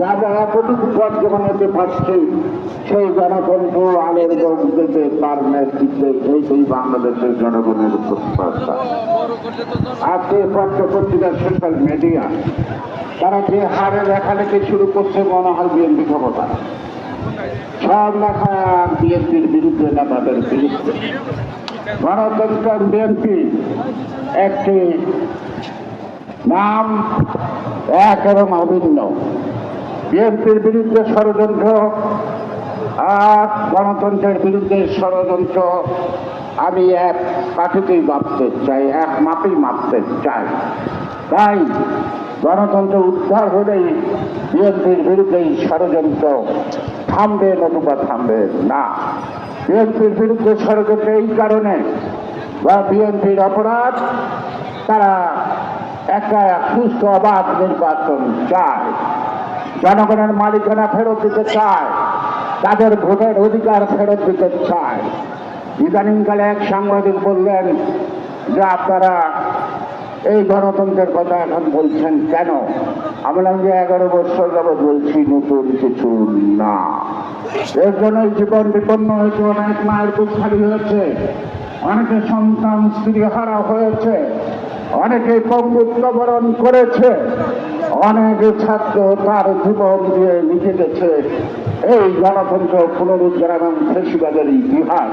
যা যারা প্রতিপদ জমানাতে পারছে সেই গণতন্ত্র আলের গণতন্ত্রে তার নেতৃত্বে এই সেই বাংলাদেশের জনগণের প্রত্যাশা আজকে পত্র পত্রিকা সোশ্যাল মিডিয়া, তারা যে হারে লেখালেখি শুরু করছে মনে হয় বিএনপি ক্ষমতা। সব লেখা বিএনপির বিরুদ্ধে নেতাদের বিরুদ্ধে। গণতন্ত্র বিএনপি একটি নাম, এক এবং অভিন্ন। বিএনপির বিরুদ্ধে ষড়যন্ত্র আর গণতন্ত্রের বিরুদ্ধে ষড়যন্ত্র, আমি এক কাঠিতেই মাপতে চাই, এক মাপেই মাপতে চাই। তাই গণতন্ত্র উদ্ধার হলেই বিএনপির বিরুদ্ধে এই ষড়যন্ত্র থামবে নতুবা থামবে না। বিএনপির বিরুদ্ধে ষড়যন্ত্র এই কারণে বা বিএনপির অপরাধ, তারা একটা সুস্থ, অবাধ নির্বাচন চায়। জনগণের মালিকানা ফেরত দিতে চায়, তাদের ভোটের অধিকার ফেরত দিতে চায়। ইদানিংকালে এক সাংবাদিক বললেন, যে আপনারা এই গণতন্ত্রের কথা এখন বলছেন কেন? আমি বললাম যে এগারো বছর যাবৎ বলছি, নতুন কিছু না। এর জন্যই জীবন বিপন্ন হয়েছে, অনেক মায়ের বুক হয়েছে, অনেকে সন্তান স্ত্রী হারা হয়েছে অনেকে পঙ্গুত্ব বরণ করেছে অনেক ছাত্র তার জীবন দিয়ে লিখে গেছে। এই গণতন্ত্র পুনরুদ্ধার এবং ইতিহাস।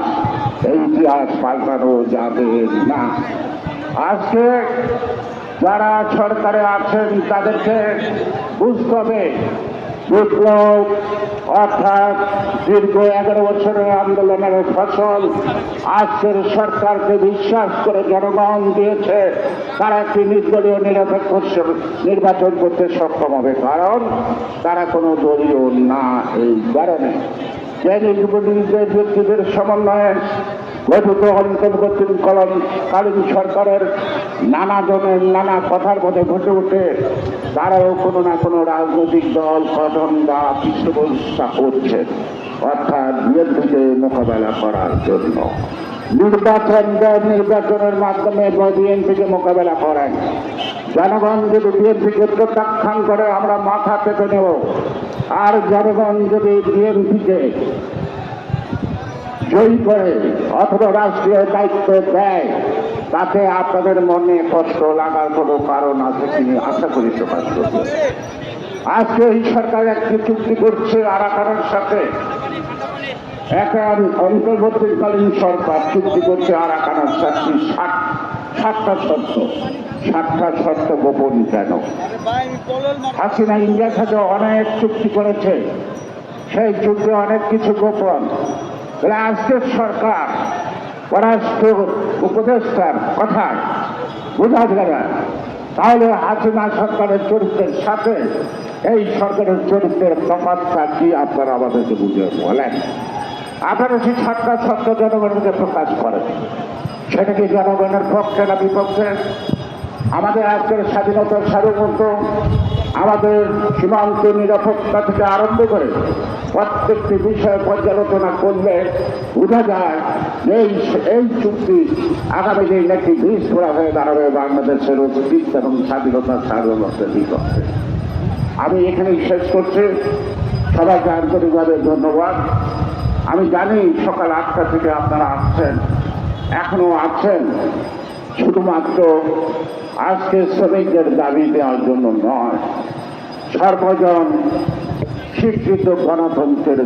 এই ইতিহাস পাল্টানো যাবে না। আজকে যারা সরকারে আছেন, তাদেরকে বুঝতে হবে, বিপ্লব অর্থাৎ দীর্ঘ এগারো বছরের আন্দোলনের ফসল আজকের সরকারকে বিশ্বাস করে জনগণ দিয়েছে। তারা একটি নির্দলীয় নিরপেক্ষ নির্বাচন করতে সক্ষম হবে, কারণ তারা কোনো দলীয় না এই কারণে। যে ব্যক্তিদের সমন্বয়ে গঠিত কালীন সরকারের নানা জনের নানা কথার মধ্যে ঘটে ওঠে। তারাও কোনো না কোনো রাজনৈতিক দল, গঠন বা পৃষ্ঠপোষকতা করছে। অর্থাৎ বিএনপিকে মোকাবেলা করার জন্য। নির্বাচন নির্বাচনের মাধ্যমে বিএনপিকে মোকাবেলা করেন। জনগণ যদি বিএনপিকে প্রত্যাখ্যান করে, আমরা মাথা পেতে নেব। আর জনগণ যদি বিএনপিকে জয়ী করে, অথবা রাষ্ট্রীয় দায়িত্ব দেয় তাতে আপনাদের মনে কষ্ট লাগার কোনো কারণ আছে তিনি আশা করি প্রকাশ করবে আজকে এই সরকার একটি চুক্তি করছে আরাকানের সাথে। এখন অন্তর্বর্তীকালীন সরকার চুক্তি করছে আরাকানের সাথে। ষাট সাতটা শর্ত। সাতটা শর্ত গোপন কেন হাসিনা ইন্ডিয়ার সাথে অনেক চুক্তি করেছে। সেই যুদ্ধে অনেক কিছু গোপন। আজকের সরকার পররাষ্ট্র উপদেষ্টার কথা বোঝা যাবে তাহলে হাসিনা সরকারের চরিত্রের সাথে এই সরকারের চরিত্রের তফাৎটা কি আপনারা আমাদেরকে বুঝে বলেন? আপনারা সেই সরকার সত্য জনগণকে প্রকাশ করেন? সেটা কি জনগণের পক্ষে না বিপক্ষে? আমাদের আজকের স্বাধীনতার সার্বভৌমত্ব আমাদের সীমান্ত নিরাপত্তা থেকে আরম্ভ করে প্রত্যেকটি বিষয়ে পর্যালোচনা করলে বোঝা যায় এই এই চুক্তি আগামী দিন একটি বীজ ফোড়া হয়ে দাঁড়াবে বাংলাদেশের অস্তিত্ব এবং স্বাধীনতার সার্বভৌমত্বের বিপক্ষে। আমি এখানেই শেষ করছি। সবাইকে আন্তরিকভাবে ধন্যবাদ। আমি জানি সকাল আটটা থেকে আপনারা আসছেন, এখনও আছেন। শুধুমাত্র আজকের শ্রমিকদের দাবি দেওয়ার জন্য নয় সর্বজন শিক্ষিত গণতন্ত্রের